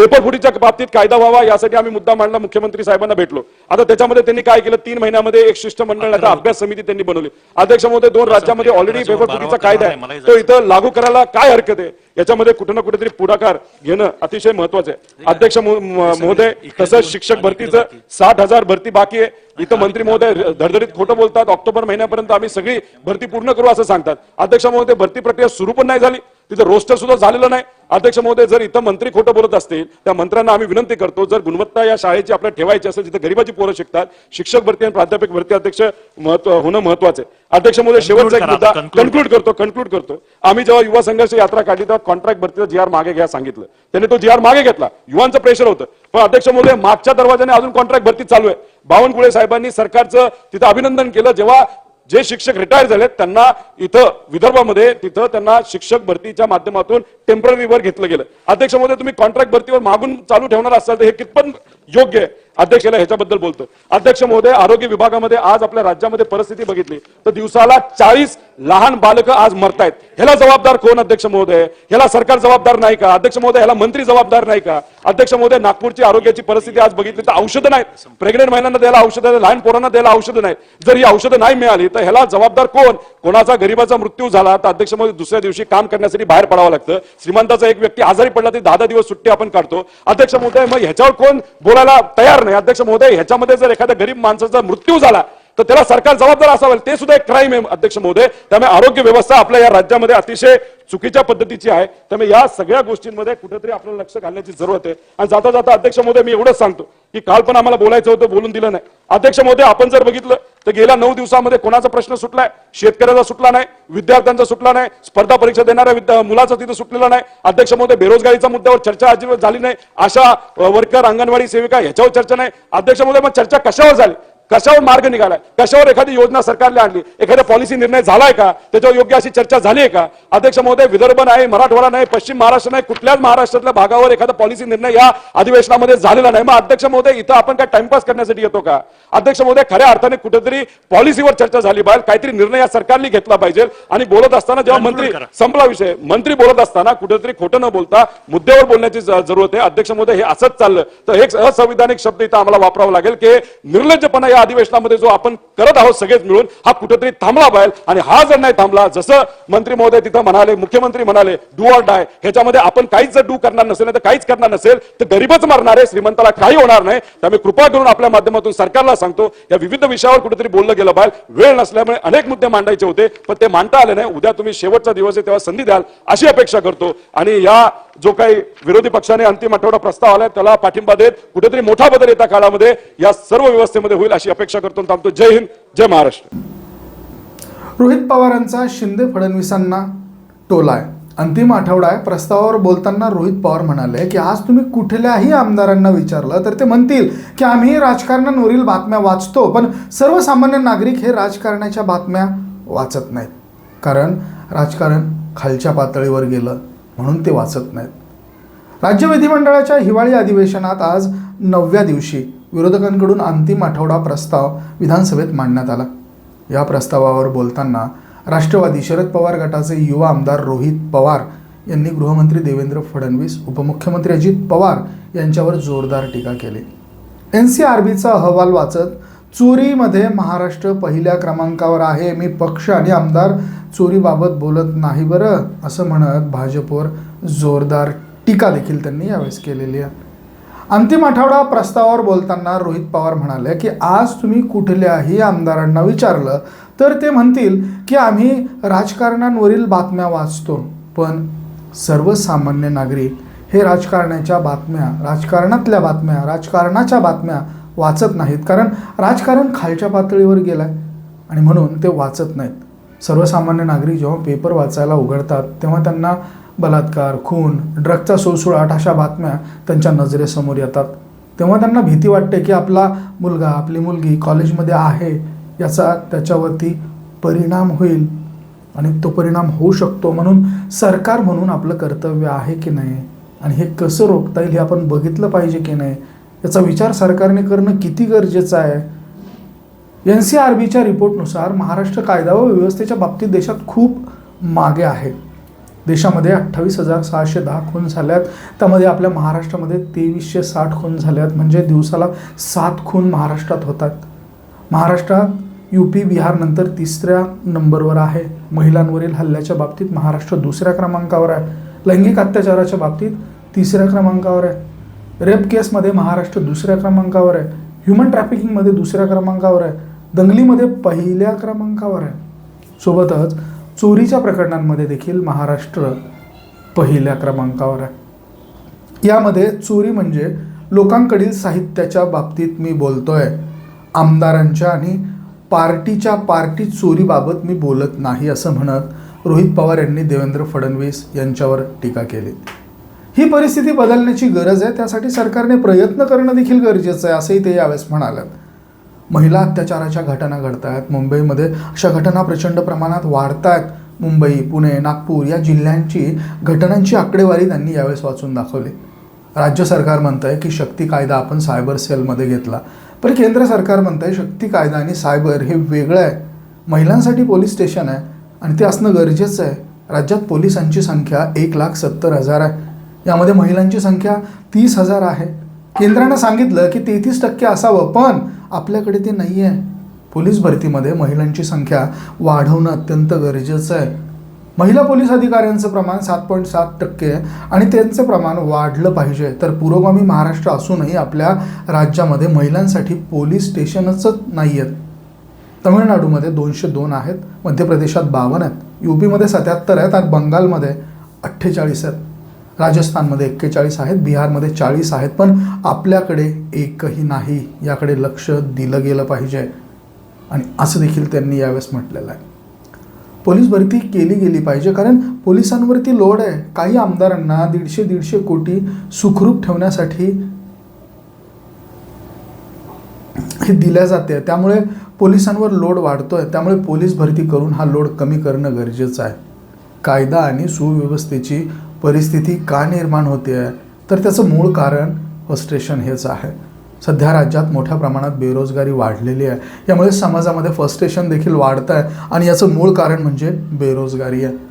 Paper फुटीच्या बाबतीत कायदा व्हावा यासाठी आम्ही मुद्दा मांडला मुख्यमंत्री साहेबांना भेटलो. आता त्याच्यामध्ये त्यांनी काय केलं? तीन महिन्यामध्ये एक शिष्टमंडळ आता अभ्यास समिती त्यांनी बनवली. अध्यक्ष महोदय दोन राज्यामध्ये ऑलरेडी पेपर फुटीचा कायदा आहे. तो इथं लागू करायला काय हरकत आहे? याच्यामध्ये कुठे ना कुठेतरी पुढाकार घेणं अतिशय महत्वाचं आहे. अध्यक्ष महोदय तसंच शिक्षक भरतीचं साठ हजार भरती बाकी आहे. इथं मंत्री महोदय धडधडीत खोटं बोलतात ऑक्टोबर महिन्यापर्यंत आम्ही सगळी भरती पूर्ण करू असं सांगतात. अध्यक्ष महोदय भरती प्रक्रिया सुरू पण नाही झाली. तिथं रोस्टर सुद्धा झालेलं नाही. अध्यक्ष महोदय जर इथं मंत्री खोटं बोलत असतील त्या मंत्र्यांना आम्ही विनंती करतो जर गुणवत्ता या शाळेची आपल्याला ठेवायची असेल जिथे गरीबाची पोरं शिकतात शिक्षक भरती आणि प्राध्यापक भरती अध्यक्ष महत्त्व होणं महत्वाचं आहे. अध्यक्ष महोदय शेवटचा एक मुद्दा कन्क्लूड करतो कन्क्लूड करतो. आम्ही जेव्हा युवा संघर्ष यात्रा काढली तेव्हा कॉन्ट्रॅक्ट भरतीचा जी आर मागे घ्या सांगितलं. त्यांनी तो जी आर मागे घेतला. युवांचं प्रेशर होतं. पण अध्यक्ष महोदय मागच्या दरवाजाने अजून कॉन्ट्रॅक्ट भरती चालू आहे. बावनकुळे साहेबांनी सरकारचं तिथं अभिनंदन केलं. जेव्हा जे शिक्षक रिटायर झालेत त्यांना इथं विदर्भामध्ये तिथं त्यांना शिक्षक भरतीच्या माध्यमातून टेंपररी वर घेतलं गेलं. अध्यक्ष महोदय तुम्ही कॉन्ट्रॅक्ट भरतीवर मागून चालू ठेवणार असाल तर हे कितपत योग्य आहे? अध्यक्षाला ह्याच्याबद्दल बोलतो अध्यक्ष महोदय आरोग्य विभागामध्ये आज आपल्या राज्यामध्ये परिस्थिती बघितली. तर दिवसाला चाळीस लहान बालकं आज मरतायत. ह्याला जबाबदार कोण अध्यक्ष महोदय? ह्याला सरकार जबाबदार नाही का? अध्यक्ष महोदय ह्याला मंत्री जबाबदार नाही का? अध्यक्ष महोदय नागपूरची आरोग्याची परिस्थिती आज बघितली तर औषधं नाहीत. प्रेग्नेंट महिलांना द्यायला औषधं लहान पोरांना द्यायला औषधं नाहीत. जर ही औषधं नाही मिळाली तर ह्याला जबाबदार कोण? कोणाचा गरीबाचा मृत्यू झाला तर अध्यक्ष महोदय दुसऱ्या दिवशी काम करण्यासाठी बाहेर पडावं लागतं. श्रीमंताचा एक व्यक्ती आजारी पडला तरी दहा दिवस सुट्टी आपण काढतो. अध्यक्ष महोदय मग ह्याच्यावर कोण बोलायला तयार नाही? अध्यक्ष महोदय ह्याच्यामध्ये जर एखाद्या गरीब माणसाचा मृत्यू झाला तर त्याला सरकार जबाबदार असावं. ते सुद्धा एक क्राईम आहे अध्यक्ष महोदय. त्यामुळे आरोग्य व्यवस्था आपल्या या राज्यामध्ये अतिशय चुकीच्या पद्धतीची आहे. त्यामुळे या सगळ्या गोष्टींमध्ये कुठेतरी आपल्याला लक्ष घालण्याची जरूरत आहे. आणि जाता जाता अध्यक्ष महोदय मी एवढंच सांगतो की काल पण आम्हाला बोलायचं होतं बोलून दिलं नाही. अध्यक्ष महोदय आपण जर बघितलं तर गेल्या नऊ दिवसामध्ये कोणाचा प्रश्न सुटलाय? शेतकऱ्याचा सुटला नाही विद्यार्थ्यांचा सुटला नाही स्पर्धा परीक्षा देणाऱ्या मुलाचा तिथं सुटलेला नाही. अध्यक्ष महोदय बेरोजगारीच्या मुद्द्यावर चर्चा अजिबात झाली नाही. आशा वर्कर अंगणवाडी सेविका ह्याच्यावर चर्चा नाही. अध्यक्ष महोदय मग चर्चा कशावर झाली? कशावर मार्ग निघालाय? कशावर एखादी योजना सरकारने आणली? एखादा पॉलिसी निर्णय झालाय का? त्याच्यावर योग्य अशी चर्चा झाली आहे का? अध्यक्ष महोदय विदर्भ नाही मराठवाडा नाही पश्चिम महाराष्ट्र नाही कुठल्याच महाराष्ट्रातल्या भागावर एखादा पॉलिसी निर्णय या अधिवेशनामध्ये झालेला नाही. मग अध्यक्ष महोदय इथं आपण काय टाइमपास करण्यासाठी येतो का? अध्यक्ष महोदय खऱ्या अर्थाने कुठेतरी पॉलिसीवर चर्चा झाली पाहिजे. काहीतरी निर्णय या सरकारने घेतला पाहिजे. आणि बोलत असताना जेव्हा मंत्री. संपला विषय मंत्री बोलत असताना कुठेतरी खोटं न बोलता मुद्द्यावर बोलण्याची जरूरत आहे. अध्यक्ष महोदय हे असंच चाललं. तर एक असंविधानिक शब्द इथं आम्हाला वापरावा लागेल की निर्लज्जपणा या अधिवेशनामध्ये जो आपण करत आहोत सगळेच मिळून हा कुठेतरी थांबला पाहिजे आणि हा जर नाही थांबला जसं मंत्री महोदय तिथं म्हणाले मुख्यमंत्री म्हणाले डू ऑर डाय ह्याच्यामध्ये आपण काहीच जर डू करणार नसेल तर काहीच करणार नसेल तर गरीबच मरणार आहे श्रीमंताला काही होणार नाही. त्यामुळे कृपा करून आपल्या माध्यमातून सरकारला सांगतो या विविध विषयावर कुठेतरी बोललं गेलं पाहिजे वेळ नसल्यामुळे अनेक मुद्दे मांडायचे होते पण ते मांडता आले नाही. उद्या तुम्ही शेवटचा दिवस आहे तेव्हा संधी द्याल अशी अपेक्षा करतो. आणि या जो काही विरोधी पक्षाने अंतिम आठवडा प्रस्ताव आलाय त्याला पाठिंबा देत कुठेतरी मोठा बदल येत्या काळामध्ये या सर्व व्यवस्थेमध्ये होईल अशी अपेक्षा करतो थांबतो. जय हिंद जय महाराष्ट्र. रोहित पवारांचा शिंदे फडणवीसांना टोला आहे अंतिम आठवडा आहे. प्रस्तावावर बोलताना रोहित पवार म्हणाले की आज तुम्ही कुठल्याही आमदारांना विचारलं तर ते म्हणतील की आम्ही राजकारणांवरील बातम्या वाचतो पण सर्वसामान्य नागरिक हे राजकारणाच्या बातम्या वाचत नाहीत. कारण राजकारण खालच्या पातळीवर गेलं म्हणून ते वाचत नाहीत. राज्य विधिमंडळाच्या हिवाळी अधिवेशनात आज नवव्या दिवशी विरोधकांकडून अंतिम आठवडा प्रस्ताव विधानसभेत मांडण्यात आला. या प्रस्तावावर बोलताना राष्ट्रवादी शरद पवार गटाचे युवा आमदार रोहित पवार यांनी गृहमंत्री देवेंद्र फडणवीस उपमुख्यमंत्री अजित पवार यांच्यावर जोरदार टीका केली. एन सी आर बीचा अहवाल वाचत चोरीमध्ये महाराष्ट्र पहिल्या क्रमांकावर आहे मी पक्ष आणि आमदार चोरीबाबत बोलत नाही बरं असं म्हणत भाजपवर जोरदार टीका देखील त्यांनी यावेळेस केलेली आहे. अंतिम आठवडा प्रस्तावावर बोलताना रोहित पवार म्हणाले की आज तुम्ही कुठल्याही आमदारांना विचारलं तर ते म्हणतील की आम्ही राजकारणांवरील बातम्या वाचतो. पण सर्वसामान्य नागरिक हे राजकारणाच्या बातम्या राजकारणातल्या बातम्या राजकारणाच्या बातम्या वाचत नाहीत. कारण राजकारण खालच्या पातळीवर गेलं आहे आणि म्हणून ते वाचत नाहीत. सर्वसामान्य नागरिक जेव्हा पेपर वाचायला उघडतात तेव्हा त्यांना बलात्कार खून ड्रगचा सुळसुळाट अशा बातम्या त्यांच्या नजरेसमोर येतात. तेव्हा त्यांना भीती वाटते की आपला मुलगा आपली मुलगी कॉलेजमध्ये आहे याचा त्याच्यावरती परिणाम होईल आणि तो परिणाम होऊ शकतो म्हणून सरकार म्हणून आपलं कर्तव्य आहे की नाही आणि हे कसं रोखता येईल हे आपण बघितलं पाहिजे की नाही याचा विचार सरकारने करणं किती गरजेचं आहे? एन सी आर बीच्या रिपोर्टनुसार महाराष्ट्र कायदा व व्यवस्थेच्या बाबतीत देशात खूप मागे आहे. देशामध्ये अठ्ठावीस हजार सहाशे दहा खून झाल्यात. त्यामध्ये आपल्या महाराष्ट्रामध्ये तेवीसशे साठ खून झाल्यात. म्हणजे दिवसाला सात खून महाराष्ट्रात होतात. महाराष्ट्रात यू पी बिहारनंतर तिसऱ्या नंबरवर आहे. महिलांवरील हल्ल्याच्या बाबतीत महाराष्ट्र दुसऱ्या क्रमांकावर आहे. लैंगिक अत्याचाराच्या बाबतीत तिसऱ्या क्रमांकावर आहे. रेप केसमध्ये महाराष्ट्र दुसऱ्या क्रमांकावर आहे. ह्युमन ट्रॅफिकिंगमध्ये दुसऱ्या क्रमांकावर आहे. दंगलीमध्ये पहिल्या क्रमांकावर आहे. सोबतच चोरीच्या प्रकरणांमध्ये देखील महाराष्ट्र पहिल्या क्रमांकावर आहे. यामध्ये चोरी म्हणजे लोकांकडील साहित्याच्या बाबतीत मी बोलतोय. आमदारांच्या आणि पार्टीच्या पार्टी चोरीबाबत मी बोलत नाही असं म्हणत रोहित पवार यांनी देवेंद्र फडणवीस यांच्यावर टीका केली. ही परिस्थिती बदलण्याची गरज आहे त्यासाठी सरकारने प्रयत्न करणं देखील गरजेचं आहे असंही ते यावेळेस म्हणाल्यात महिला अत्याचाराच्या घटना घडत आहेत मुंबईमध्ये अशा घटना प्रचंड प्रमाणात वाढत आहेत मुंबई पुणे नागपूर या जिल्ह्यांची घटनांची आकडेवारी त्यांनी यावेळेस वाचून दाखवली. राज्य सरकार म्हणत आहे की शक्ती कायदा आपण सायबर सेलमध्ये घेतला. पण केंद्र सरकार म्हणत आहे शक्ती कायदा आणि सायबर हे वेगळं आहे. महिलांसाठी पोलीस स्टेशन आहे आणि ते असणं गरजेचं आहे. राज्यात पोलिसांची संख्या एक लाख सत्तर हजार आहे. यामध्ये महिलांची संख्या तीस हजार आहे. केंद्रानं सांगितलं की तेहतीस टक्के असावं पण आपल्याकडे ते नाही आहे पोलीस भरतीमध्ये महिलांची संख्या वाढवणं अत्यंत गरजेचं आहे. महिला पोलीस अधिकाऱ्यांचं प्रमाण सात पॉईंट सात टक्के आहे आणि त्यांचं प्रमाण वाढलं पाहिजे. तर पुरोगामी महाराष्ट्र असूनही आपल्या राज्यामध्ये महिलांसाठी पोलीस स्टेशनच नाही आहेत तमिळनाडूमध्ये दोनशे दोन आहेत मध्य प्रदेशात बावन्न आहेत यू पीमध्ये सत्याहत्तर आहेत आणि बंगालमध्ये अठ्ठेचाळीस आहेत. राजस्थानमध्ये एक्केचाळीस आहेत बिहारमध्ये चाळीस आहेत पण आपल्याकडे एकही नाही याकडे लक्ष दिलं गेलं पाहिजे. आणि असं देखील त्यांनी यावेळेस म्हटलेलं आहे. पोलीस भरती केली गेली पाहिजे कारण पोलिसांवरती लोड आहे. काही आमदारांना दीडशे दीडशे कोटी सुखरूप ठेवण्यासाठी हे दिल्या जाते. त्यामुळे पोलिसांवर लोड वाढतोय. त्यामुळे पोलीस भरती करून हा लोड कमी करणं गरजेचं आहे. कायदा आणि सुव्यवस्थेची परिस्थिती का निर्माण होते आहे? तर त्याचं मूळ कारण फ्रस्ट्रेशन हेच आहे. सध्या राज्यात मोठ्या प्रमाणात बेरोजगारी वाढलेली आहे. यामुळे समाजामध्ये फ्रस्ट्रेशन देखील वाढतं आहे आणि याचं मूळ कारण म्हणजे बेरोजगारी आहे.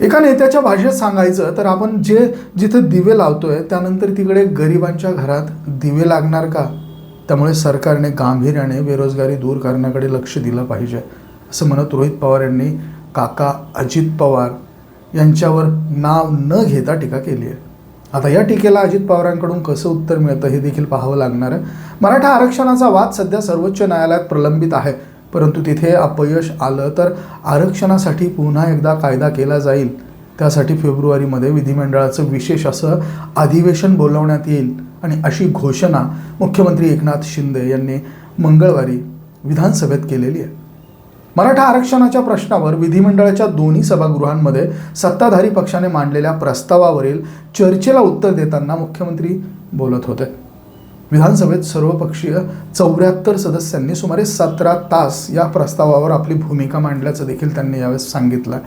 एका नेत्याच्या भाषेत सांगायचं तर आपण जे जिथे दिवे लावतोय त्यानंतर तिकडे गरिबांच्या घरात दिवे लागणार का? त्यामुळे सरकारने गांभीर्याने बेरोजगारी दूर करण्याकडे लक्ष दिलं पाहिजे. असं म्हणत रोहित पवार यांनी काका अजित पवार यांच्यावर नाव न घेता टीका केली आहे. आता या टीकेला अजित पवारांकडून कसं उत्तर मिळतं हे देखील पाहावं लागणार आहे. मराठा आरक्षणाचा वाद सध्या सर्वोच्च न्यायालयात प्रलंबित आहे. परंतु तिथे अपयश आलं तर आरक्षणासाठी पुन्हा एकदा कायदा केला जाईल. त्यासाठी फेब्रुवारीमध्ये विधिमंडळाचं विशेष असं अधिवेशन बोलवण्यात येईल. आणि अशी घोषणा मुख्यमंत्री एकनाथ शिंदे यांनी मंगळवारी विधानसभेत केलेली आहे. मराठा आरक्षणाच्या प्रश्नावर विधिमंडळाच्या दोन्ही सभागृहांमध्ये सत्ताधारी पक्षाने मांडलेल्या प्रस्तावावरील चर्चेला उत्तर देताना मुख्यमंत्री बोलत होते. विधानसभेत सर्वपक्षीय चौऱ्याहत्तर सदस्यांनी सुमारे सतरा तास या प्रस्तावावर आपली भूमिका मांडल्याचं देखील त्यांनी यावेळेस सांगितलं.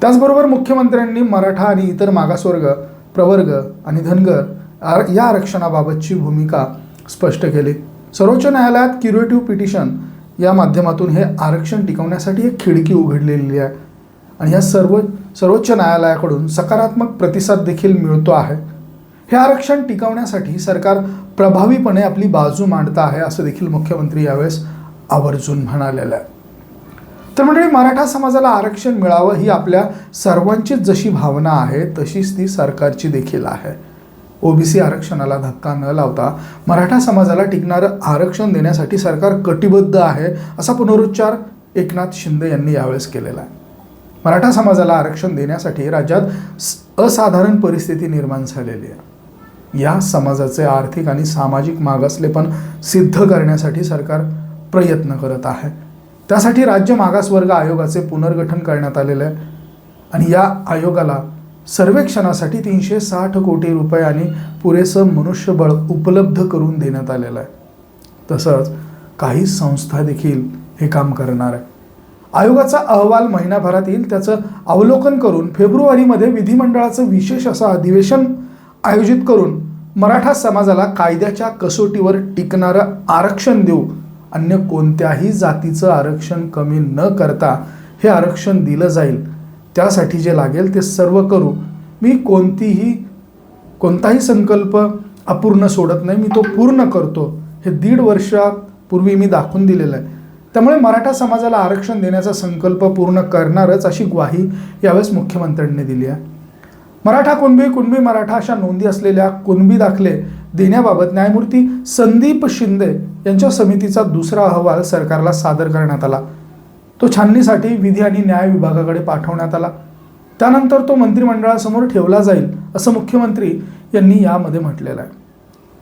त्याचबरोबर मुख्यमंत्र्यांनी मराठा आणि इतर मागासवर्ग प्रवर्ग आणि धनगर आर- या आरक्षणाबाबतची भूमिका स्पष्ट केली. सर्वोच्च न्यायालयात क्युरेटिव्ह पिटिशन या माध्यमातून हे आरक्षण टिकवण्यासाठी एक खिडकी उघडलेली आहे. आणि या सर्व सर्वोच्च न्यायालयाकडून सकारात्मक प्रतिसाद देखील मिळतो आहे. हे आरक्षण टिकवण्यासाठी सरकार प्रभावीपणे आपली बाजू मांडत आहे असं देखील मुख्यमंत्री यावेळेस आवर्जून म्हणालेलं आहे. तर मंडळी मराठा समाजाला आरक्षण मिळावं ही आपल्या सर्वांचीच जशी भावना आहे तशीच ती सरकारची देखील आहे. ओबीसी आरक्षणाला धक्का न लावता मराठा समाजाला टिकणारं आरक्षण देण्यासाठी सरकार कटिबद्ध आहे असा पुनरुच्चार एकनाथ शिंदे यांनी यावेळेस केलेला आहे. मराठा समाजाला आरक्षण देण्यासाठी राज्यात असाधारण परिस्थिती निर्माण झालेली आहे. या समाजाचे आर्थिक आणि सामाजिक मागासलेपण सिद्ध करण्यासाठी सरकार प्रयत्न करत आहे. त्यासाठी राज्य मागासवर्ग आयोगाचे पुनर्गठन करण्यात आलेलं आहे. आणि या आयोगाला सर्वेक्षणासाठी तीनशे साठ कोटी रुपये आणि पुरेसं मनुष्यबळ उपलब्ध करून देण्यात आलेलं आहे. तसंच काही संस्था देखील हे काम करणार आहे. आयोगाचा अहवाल महिनाभरात येईल. त्याचं अवलोकन करून फेब्रुवारीमध्ये विधिमंडळाचं विशेष असं अधिवेशन आयोजित करून मराठा समाजाला कायद्याच्या कसोटीवर टिकणारं आरक्षण देऊ अन्य कोणत्याही जातीचं आरक्षण कमी न करता हे आरक्षण दिलं जाईल त्यासाठी जे लागेल ते सर्व करू. मी कोणतीही कोणताही संकल्प अपूर्ण सोडत नाही. मी तो पूर्ण करतो. हे दीड वर्षापूर्वी मी दाखवून दिलेलं आहे. त्यामुळे मराठा समाजाला आरक्षण देण्याचा संकल्प पूर्ण करणारच अशी ग्वाही यावेळेस मुख्यमंत्र्यांनी दिली आहे. मराठा कुणबी कुणबी मराठा अशा नोंदी असलेल्या कुणबी दाखले देण्याबाबत न्यायमूर्ती संदीप शिंदे यांच्या समितीचा दुसरा अहवाल सरकारला सादर करण्यात आला. तो छाननीसाठी विधी आणि न्याय विभागाकडे पाठवण्यात आला. त्यानंतर तो मंत्रिमंडळासमोर ठेवला जाईल असं मुख्यमंत्री यांनी यामध्ये म्हटलेलं आहे.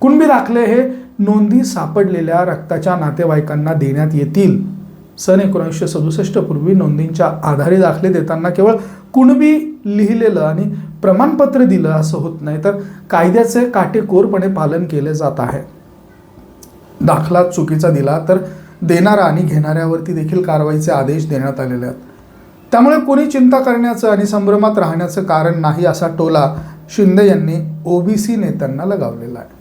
कुणबी दाखले हे नोंदी सापडलेल्या रक्ताच्या नातेवाईकांना देण्यात येतील. सन एकोणीसशे सदुसष्ट पूर्वी नोंदींच्या आधारे दाखले देताना केवळ कुणबी लिहिलेलं आणि प्रमाणपत्र दिलं असं होत नाही तर कायद्याचे काटेकोरपणे पालन केले जात आहे. दाखला चुकीचा दिला तर देणारा आणि घेणाऱ्यावरती देखील कारवाईचे आदेश देण्यात आलेले आहेत. त्यामुळे कोणी चिंता करण्याचं आणि संभ्रमात राहण्याचं कारण नाही असा टोला शिंदे यांनी ओबीसी नेत्यांना लगावलेला आहे.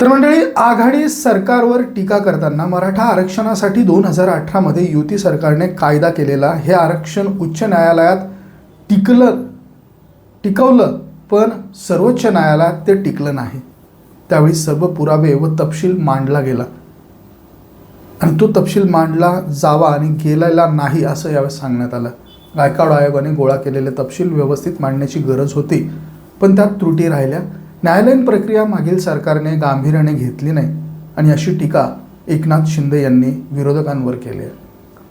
तर मंडळी आघाडी सरकारवर टीका करताना मराठा आरक्षणासाठी दोन हजार अठरामध्ये युती सरकारने कायदा केलेला. हे आरक्षण उच्च न्यायालयात टिकलं टिकवलं पण सर्वोच्च न्यायालयात ते टिकलं नाही. त्यावेळी सर्व पुरावे व तपशील मांडला गेला. आणि तो तपशील मांडला जावा आणि गेलेला नाही असं यावेळेस सांगण्यात आलं. गायकवाड आयोगाने गोळा केलेले तपशील व्यवस्थित मांडण्याची गरज होती पण त्यात त्रुटी राहिल्या. न्यायालयीन प्रक्रिया मागील सरकारने गांभीर्याने घेतली नाही आणि अशी टीका एकनाथ शिंदे यांनी विरोधकांवर केली आहे.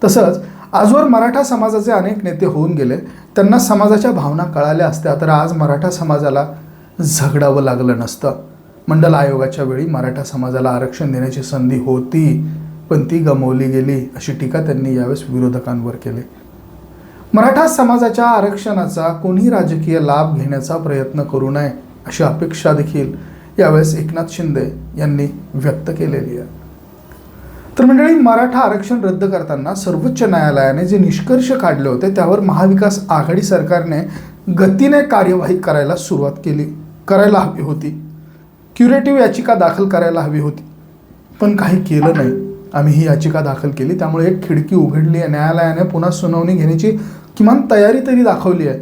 तसंच आजवर मराठा समाजाचे अनेक नेते होऊन गेले. त्यांना समाजाच्या भावना कळाल्या असत्या तर आज मराठा समाजाला झगडावं लागलं नसतं. मंडल आयोगाच्या वेळी मराठा समाजाला आरक्षण देण्याची संधी होती. पण ती गमावली गेली अशी टीका त्यांनी यावेळेस विरोधकांवर केली. मराठा समाजाच्या आरक्षणाचा कोणी राजकीय लाभ घेण्याचा प्रयत्न करू नये अशी अपेक्षा देखील यावेळेस एकनाथ शिंदे यांनी व्यक्त केलेली आहे. तर मंडळी मराठा आरक्षण रद्द करताना सर्वोच्च न्यायालयाने जे निष्कर्ष काढले होते त्यावर महाविकास आघाडी सरकारने गतीने कार्यवाही करायला सुरुवात केली करायला हवी होती. क्युरेटिव्ह याचिका दाखल करायला हवी होती पण काही केलं नाही. आम्ही ही याचिका दाखल केली. त्यामुळे एक खिडकी उघडली आहे. न्यायालयाने पुन्हा सुनावणी घेण्याची किमान तयारी तरी दाखवली आहे.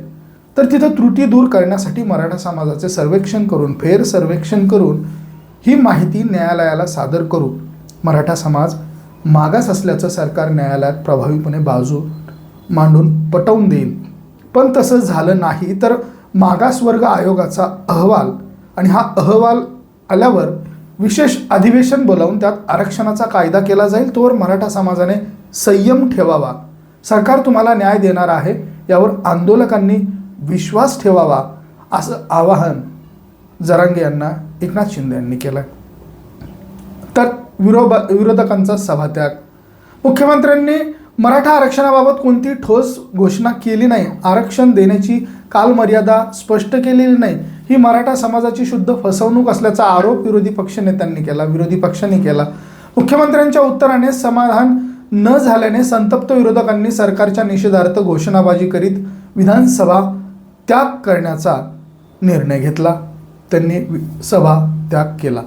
तर तिथं त्रुटी दूर करण्यासाठी मराठा समाजाचे सर्वेक्षण करून फेर सर्वेक्षण करून ही माहिती न्यायालयाला सादर करू. मराठा समाज मागास असल्याचं सरकार न्यायालयात प्रभावीपणे बाजू मांडून पटवून देईल. पण तसं झालं नाही तर मागासवर्ग आयोगाचा अहवाल आणि हा अहवाल आल्यावर विशेष अधिवेशन बोलावून त्यात आरक्षणाचा कायदा केला जाईल तोवर मराठा समाजाने संयम ठेवावा. सरकार तुम्हाला न्याय देणार आहे यावर आंदोलकांनी विश्वास ठेवावा असं आवाहन जरांगे यांना एकनाथ शिंदे यांनी केलं तर विरोध विरोधकांचा सभात्याग. मुख्यमंत्र्यांनी मराठा आरक्षणाबाबत कोणती ठोस घोषणा केली नाही आरक्षण देण्याची कालमर्यादा स्पष्ट केलेली नाही ही मराठा समाजाची शुद्ध फसवणूक असल्याचा आरोप विरोधी पक्षनेत्यांनी केला विरोधी पक्षांनी केला. मुख्यमंत्र्यांच्या उत्तराने समाधान न झाल्याने संतप्त विरोधकांनी सरकारच्या निषेधार्थ घोषणाबाजी करीत विधानसभा त्याग करण्याचा निर्णय घेतला. त्यांनी वि- सभा त्याग केला.